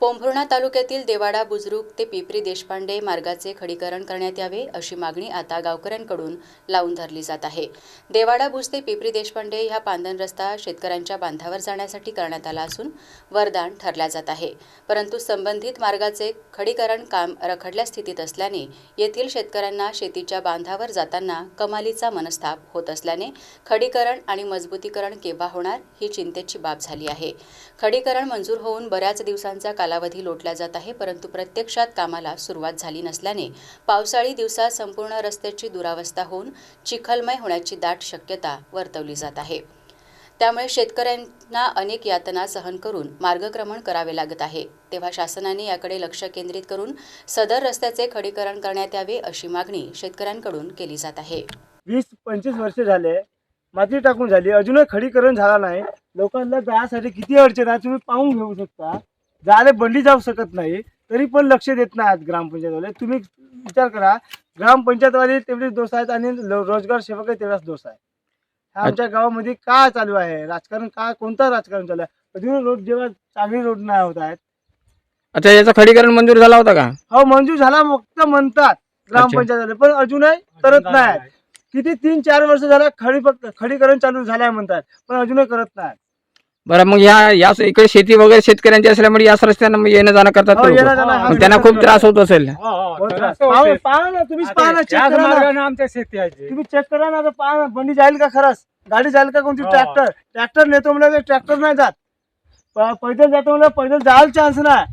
पोंभुर्णा तालुक्यातील देवाडा बुजरुक ते पिपरी देशपांडे मार्गाचे खडीकरण करण्यात यावे अशी मागणी आता गावकऱ्यांकडून लावून धरली जात आहे. देवाडा बुज ते पिपरी देशपांडे ह्या पांदन रस्ता शेतकऱ्यांच्या बांधावर जाण्यासाठी करण्यात आला असून वरदान ठरल्या जात आहे. परंतु संबंधित मार्गाचे खडीकरण काम रखडल्या स्थितीत असल्याने येथील शेतकऱ्यांना शेतीच्या बांधावर जाताना कमालीचा मनस्ताप होत असल्याने खडीकरण आणि मजबूतीकरण केव्हा होणार ही चिंतेची बाब झाली आहे. खडीकरण मंजूर होऊन बऱ्याच दिवसांचा कालावधी लोटला जात आहे परंतु प्रत्यक्षात कामाला सुरुवात झाली नसल्याने पावसाळी दिवसात संपूर्ण रस्त्याची दुरावस्था होऊन चिखलमय होण्याची दाट शक्यता वर्तवली जात आहे. त्यामुळे शेतकऱ्यांना अनेक यातना सहन करून मार्गक्रमण करावे लागत आहे. तेव्हा शासनाने याकडे लक्ष केंद्रित करून सदर रस्त्याचे खडीकरण करण्यात यावे अशी मागणी शेतकऱ्यांकडून केली जात आहे. वीस पंचवीस वर्ष झाले माती टाकून झाली अजूनही खडीकरण झाला नाही. लोकांना जाण्यासाठी किती अडचण आहे तुम्ही पाहून घेऊ शकता. जायला बंडी जाऊ शकत नाही तरी पण लक्ष देत नाही आहेत ग्रामपंचायतवाले. तुम्ही विचार करा ग्रामपंचायतवाले तेवढेच दोष आहेत आणि रोजगार सेवक तेवढाच दोष आहे. आमच्या गावामध्ये काय चालू आहे? राजकारण काय कोणतं राजकारण चालू आहे? अजून रोड जेव्हा चांगली रोड नाही होत आहेत. अच्छा याचं खडीकरण मंजूर झाला होता का? हो मंजूर झाला फक्त म्हणतात ग्रामपंचायतवाले पण अजूनही करत नाही. किती तीन चार वर्ष झालं खडी खडीकरण चालू झालंय म्हणतात पण अजूनही करत नाही बरं मग ह्या या इकडे शेती वगैरे शेतकऱ्यांची असल्यामुळे याच रस्त्यानं मग येणं जाणं करतात हो, ते. येणं जाणं हा मग त्यांना खूप त्रास होत असेल. बहुत त्रास. पाहा पाहा ना तुम्हीच पाहा ना चेक करा ना आमच्या शेती आहे तुम्ही चेक करा ना आता पाहा ना बंडी जाईल का खरंच? गाडी जाईल का कोणती? हो. ट्रॅक्टर. ट्रॅक्टर नेतो म्हणजे ट्रॅक्टर नाही जात. प- पैदल जातो म्हणजे पैदल जायला चान्स नाही.